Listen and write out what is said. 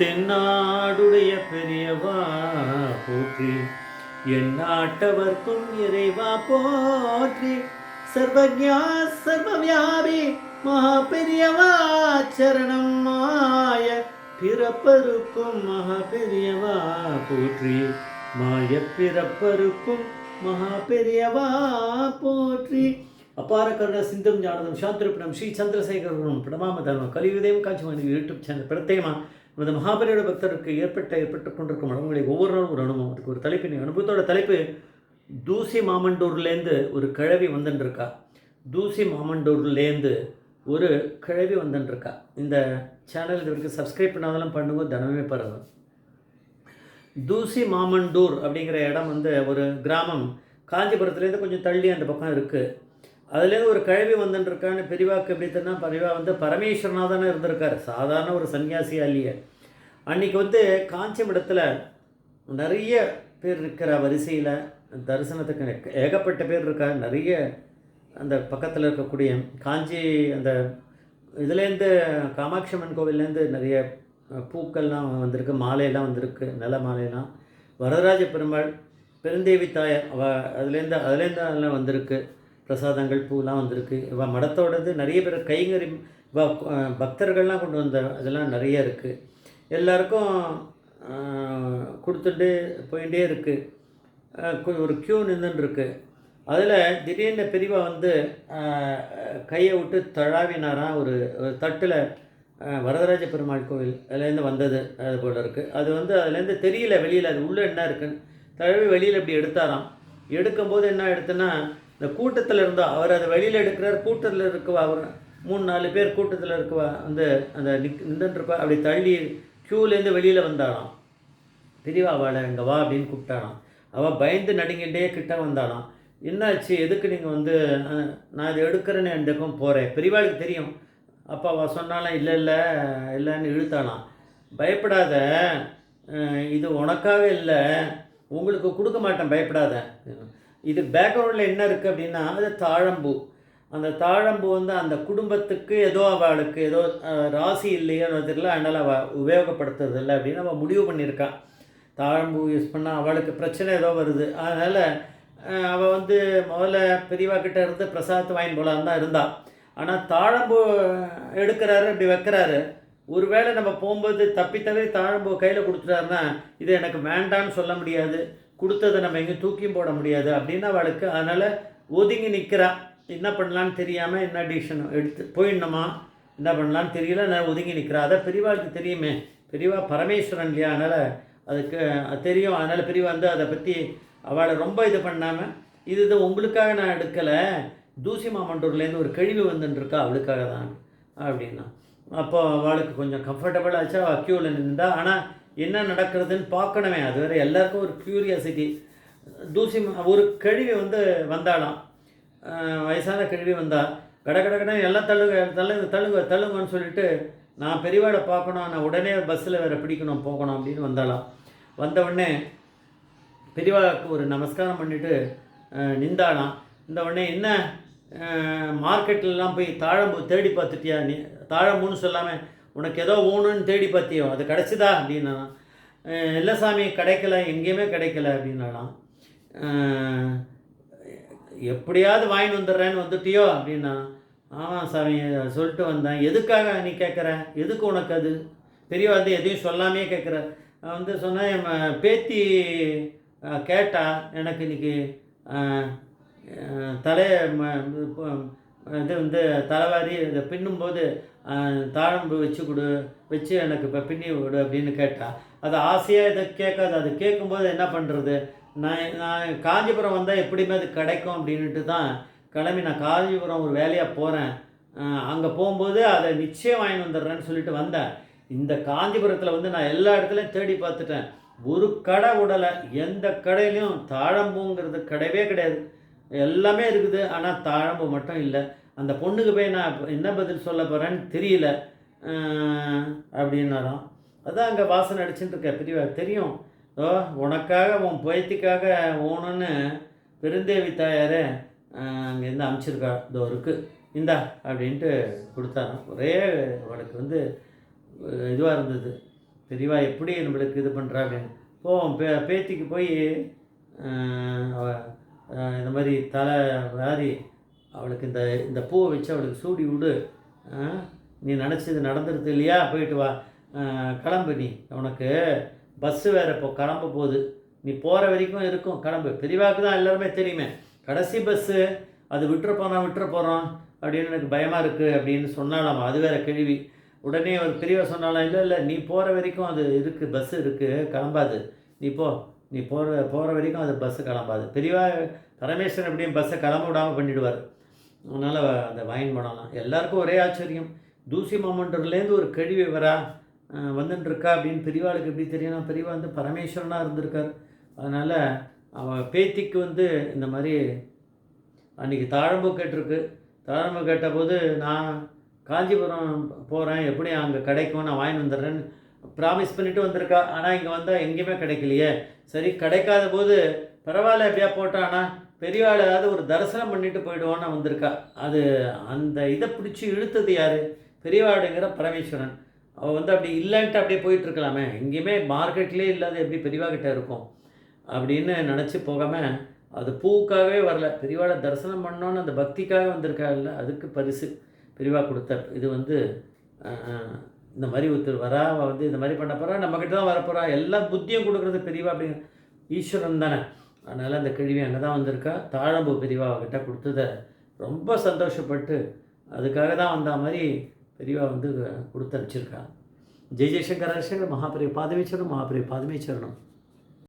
தென்னாடுடைய பெரியவா போற்றி. என் நாட்டவர்க்கும் இறைவா போற்றி. சர்வஜா சர்வவியாபி மகா பெரியவா சரணம் மாய. பிறப்பருக்கும் மகா பெரியவா போற்றி. மாய பிறப்பருக்கும் மகா பெரியவா போற்றி. அபார கருண சிந்தும் ஞானதம் சாந்திருப்பணம் ஸ்ரீ சந்திரசேகரனும் பிரணாம தர்மம் கலியுதயம் காட்சி மணி யூடியூப் சேனல் பிரத்யேகமாக அந்த மகாபலியோட பக்தருக்கு ஏற்பட்ட ஏற்பட்டு கொண்டிருக்கும் அனுபவங்களை ஒவ்வொரு நாளும் ஒரு அனுபவம். அதுக்கு ஒரு தலைப்பு அனுபவத்தோட தலைப்பு தூசி மாமண்டூர்லேருந்து ஒரு கிழவி வந்துட்டுருக்கா தூசி மாமண்டூர்லேருந்து ஒரு கிழவி வந்துட்டுருக்கா இந்த சேனல் இது வரைக்கும் சப்ஸ்கிரைப் பண்ணாதெல்லாம் பண்ணுங்க தினமே பரவும் தூசி மாமண்டூர் அப்படிங்கிற இடம் வந்து ஒரு கிராமம். காஞ்சிபுரத்துலேருந்து கொஞ்சம் தள்ளி அந்த பக்கம் இருக்குது அதுலேருந்து ஒரு கிழவி வந்துட்டுருக்கான்னு பெரிவாக்கு எப்படி தெரினா பெரிவா வந்து பரமேஸ்வரனாக தானே இருந்திருக்கார். சாதாரண ஒரு சன்னியாசியா இல்லையே அன்றைக்கி வந்து காஞ்சிபுரத்தில் நிறைய பேர் இருக்கிற வரிசையில் தரிசனத்துக்கு ஏகப்பட்ட பேர் இருக்கா நிறைய அந்த பக்கத்தில் இருக்கக்கூடிய காஞ்சி அந்த இதுலேருந்து காமாட்சி அம்மன் கோவில்லேருந்து நிறைய பூக்கள்லாம் வந்திருக்கு. மாலையெல்லாம் வந்திருக்கு. நல்ல மாலையெல்லாம். வரதராஜ பெருமாள் பெருந்தேவி தாயார் அவ அதுலேருந்து அதுலேருந்து அதெல்லாம் வந்திருக்கு. பிரசாதங்கள் பூலாம் வந்திருக்கு. இவ மடத்தோடது நிறைய பேர் கைங்கறி இவ பக்தர்கள்லாம் கொண்டு வந்த அதெல்லாம் நிறைய இருக்குது எல்லாருக்கும் கொடுத்துட்டு போயிட்டே இருக்குது ஒரு க்யூ நின்றுருக்கு அதில் திடீர்னு பெரியவா வந்து கையை விட்டு தழாவினாராம் ஒரு தட்டில் வரதராஜ பெருமாள் கோவில் அதுலேருந்து வந்தது அது போல் இருக்குது அது வந்து அதுலேருந்து தெரியல வெளியில் அது உள்ளே என்ன இருக்குன்னு. தழுவி வெளியில் இப்படி எடுத்தாராம். எடுக்கும்போது என்ன எடுத்தேன்னா இந்த கூட்டத்தில் இருந்தால் அவர் அதை வெளியில் எடுக்கிறார் கூட்டத்தில் இருக்கவா அவர் மூணு நாலு பேர் கூட்டத்தில் இருக்கவா வந்து அந்த நிக் நின்றுருப்பா அப்படி தள்ளி க்யூலேருந்து வெளியில் வந்தாளாம் பிரிவா அவளை இங்கே வா அப்படின்னு கூப்பிட்டாளாம் அவள் பயந்து நடுங்கிட்டே கிட்ட வந்தாலாம் என்னாச்சு? எதுக்கு நீங்கள் வந்து நான் இதை எடுக்கிறேன்னு என் போகிறேன் பெரியவாளுக்கு தெரியும். அப்பா அவள் சொன்னாலாம் இல்லை இல்லை இல்லைன்னு இழுத்தாலாம் பயப்படாத. இது உனக்காக இல்லை. உங்களுக்கு கொடுக்க மாட்டேன் பயப்படாத. இது பேக்ரவுண்டில் என்ன இருக்குது அப்படின்னா அது தாழம்பூ. அந்த தாழம்பூ வந்து அந்த குடும்பத்துக்கு ஏதோ அவளுக்கு ஏதோ ராசி இல்லையோன்னு தெரியல அதனால் அவள் உபயோகப்படுத்துறது இல்லை அப்படின்னு அவள் முடிவு பண்ணியிருக்கான் தாழம்பூ யூஸ் பண்ணால் அவளுக்கு பிரச்சனை ஏதோ வருது. அதனால் அவள் வந்து முதல்ல பெரியவா கிட்ட இருந்து பிரசாதத்தை வாங்கி போகலான்னு தான் இருந்தாள் ஆனால் தாழம்பூ எடுக்கிறாரு இப்படி வைக்கிறாரு. ஒருவேளை நம்ம போகும்போது தப்பி தவிர தாழம்பூ கையில் கொடுத்துட்டாருன்னா இது எனக்கு வேண்டான்னு சொல்ல முடியாது. கொடுத்ததை நம்ம எங்கேயும் தூக்கியும் போட முடியாது அப்படின்னு அவளுக்கு அதனால் ஒதுங்கி நிற்கிறா என்ன பண்ணலான்னு தெரியாமல் என்ன டிசிஷன் எடுத்து போயிடணுமா? என்ன பண்ணலான்னு தெரியல நான் ஒதுங்கி நிற்கிறா அதை பெரியவாளுக்கு தெரியுமே. பெரியவா பரமேஸ்வரன் இல்லையா? அதனால் அதுக்கு தெரியும். அதனால் பெரியவா வந்து அதை பற்றி அவளை ரொம்ப இது பண்ணாமல் இது இது உங்களுக்காக நான் எடுக்கலை. தூசி மாமண்டூர்லேருந்து ஒரு கழிவு வந்துட்டுருக்கா அவளுக்காக தான் அப்படின்னா. அப்போ அவளுக்கு கொஞ்சம் கம்ஃபர்டபுள் ஆச்சா? க்யூவில் நின்றா. ஆனால் என்ன நடக்கிறதுன்னு பார்க்கணுமே. அது வேறு எல்லாருக்கும் ஒரு க்யூரியாசிட்டி தூசி ஒரு கழிவு வந்து வந்தாலாம் வயசான கழிவு வந்தால் கட கட கட எல்லாம் தள்ளுங்க தள்ளுங்க தள்ளுங்க தள்ளுங்கன்னு சொல்லிட்டு நான் பெரியவாடை பார்க்கணும் நான் உடனே பஸ்ஸில் வேறு பிடிக்கணும் போகணும் அப்படின்னு வந்தாலாம் வந்த உடனே பெரியவாவுக்கு ஒரு நமஸ்காரம் பண்ணிவிட்டு நிந்தாளாம் இந்த உடனே என்ன? மார்க்கெட்லலாம் போய் தாழம்பூ தேடி பார்த்துட்டியா நீ? தாழம்பூன்னு சொல்லாமல் உனக்கு ஏதோ வேணும்னு தேடி பார்த்தியோ அது கிடச்சிதா அப்படின்னா இல்லை சாமி கிடைக்கல எங்கேயுமே கிடைக்கல அப்படின்னாலாம். எப்படியாவது வாங்கிட்டு வந்துடுறேன்னு வந்துட்டியோ அப்படின்னா ஆமாம் சாமி சொல்லிட்டு வந்தேன். எதுக்காக நீ கேட்குற? எதுக்கு உனக்கு அது? பெரியவா வந்து எதையும் சொல்லாமே கேட்குற. வந்து சொன்னேன் பேத்தி கேட்டா எனக்கு இன்னைக்கு தலையை இது வந்து தலைவாரி இதை பின்னும்போது தாழம்பு வச்சு கொடு வச்சு எனக்கு இப்போ பின்னி விடு அப்படின்னு கேட்டால் அது ஆசையாக இதை கேட்காது. அது கேட்கும்போது என்ன பண்ணுறது நான் நான் காஞ்சிபுரம் வந்தால் எப்படியுமே அது கிடைக்கும் அப்படின்ட்டு தான் கிளம்பி நான் காஞ்சிபுரம் ஒரு வேலையாக போகிறேன் அங்கே போகும்போது அதை நிச்சயம் வாங்கி வந்துடுறேன்னு சொல்லிட்டு வந்தேன். இந்த காஞ்சிபுரத்தில் வந்து நான் எல்லா இடத்துலையும் தேடி பார்த்துட்டேன். ஒரு கடை விடலை எந்த கடையிலையும் தாழம்புங்கிறது கிடையவே கிடையாது. எல்லாமே இருக்குது ஆனால் தாழம்பு மட்டும் இல்லை. அந்த பொண்ணுக்கு போய் நான் என்ன பதில் சொல்ல போகிறேன்னு தெரியல. அப்படின்னாராம். அதான் அங்கே வாசனை அடிச்சுட்டு இருக்க பிரிவா தெரியும். ஓ உனக்காக உன் புயத்துக்காக ஓணுன்னு பெருந்தேவி தாயாரே அங்கேருந்து அமுச்சிருக்கா இதோ இருக்குது இந்தா அப்படின்ட்டு கொடுத்தாராம். ஒரே அவளுக்கு வந்து இதுவாக இருந்தது. பெரியவா எப்படி நம்மளுக்கு இது பண்ணுறா அப்படின்னு போவோம் பே பேத்திக்கு போய் இந்த மாதிரி தலை வாரி அவளுக்கு இந்த இந்த பூவை வச்சு அவளுக்கு சூடி விடு. நீ நினச்சது நடந்துருது இல்லையா? போயிட்டு வா. கிளம்பு நீ. உனக்கு பஸ்ஸு வேறு இப்போ கிளம்ப போகுது. நீ போகிற வரைக்கும் இருக்கும். கிளம்பு. பெரியவாக்கு தான் எல்லாருமே தெரியுமே. கடைசி பஸ்ஸு அது விட்டுற போகிறோம் விட்டுற போகிறோம் அப்படின்னு எனக்கு பயமாக இருக்குது அப்படின்னு சொன்னாலாமா அது வேறு கேள்வி. உடனே ஒரு பெரியவா சொன்னாலாம் இல்லை இல்லை நீ போகிற வரைக்கும் அது இருக்குது பஸ்ஸு இருக்குது கிளம்பாது. நீ போ. நீ போகிற போகிற வரைக்கும் அது பஸ்ஸு கிளம்பாது. பெரியவா பரமேஸ்வரன் எப்படியும் பஸ்ஸை கிளம்ப விடாமல் பண்ணிவிடுவார் அதனால் அந்த வாயின் பண்ணலாம் எல்லாருக்கும் ஒரே ஆச்சரியம். தூசி மாமன்றர்லேருந்து ஒரு கேள்வி வரா வந்துட்டுருக்கா இருக்கா அப்படின்னு பெரியவாளுக்கு எப்படி தெரியும் பெரியவா வந்து பரமேஸ்வரனாக இருந்திருக்கார். அதனால் அவள் பேத்திக்கு வந்து இந்த மாதிரி அன்றைக்கி தாழம்பு கேட்டிருக்கு. தாழம்பு கேட்டபோது நான் காஞ்சிபுரம் போகிறேன் எப்படி அங்கே கிடைக்கும்? நான் வாங்கி வந்துடுறேன்னு ப்ராமிஸ் பண்ணிவிட்டு வந்திருக்கா. ஆனால் இங்கே வந்தால் எங்கேயுமே கிடைக்கலையே. சரி கிடைக்காத போது பரவாயில்ல எப்படியா போட்டானா? பெரியவாளாவது ஒரு தரிசனம் பண்ணிட்டு போயிடுவோன்னு வந்திருக்கா. அது அந்த இதை பிடிச்சி இழுத்தது யார்? பெரியவாடுங்கிற பரமேஸ்வரன். அவள் வந்து அப்படி இல்லைன்ட்டு அப்படியே போயிட்டுருக்கலாமே எங்கேயுமே மார்க்கெட்லேயே இல்லாத எப்படி பெரியவாகிட்ட இருக்கும் அப்படின்னு நினச்சி போகாமல் அது பூவுக்காகவே வரல. பெரியவாளை தரிசனம் பண்ணோன்னு அந்த பக்திக்காக வந்திருக்கா இல்லை அதுக்கு பரிசு பெரியவா கொடுத்த. இது வந்து இந்த மாதிரி ஒருத்தர் வரா வந்து இந்த மாதிரி பண்ண போகிறா நம்மக்கிட்ட தான் வரப்போகிறா எல்லா புத்தியும் கொடுக்குறது பெரியவா அப்படிங்கிற ஈஸ்வரன் தானே. அதனால் அந்த கிழவி அங்கே தான் வந்திருக்கா. தாழம்பு பெரியவா அவகிட்ட கொடுத்தத ரொம்ப சந்தோஷப்பட்டு அதுக்காக தான் வந்த மாதிரி பெரியவா வந்து கொடுத்து அனுப்பிச்சிருக்கா ஜெய் ஜெய்சங்கர் ஹரிசங்கர் மகாபெரிய பாதமேச்சரம் மகாபெரிய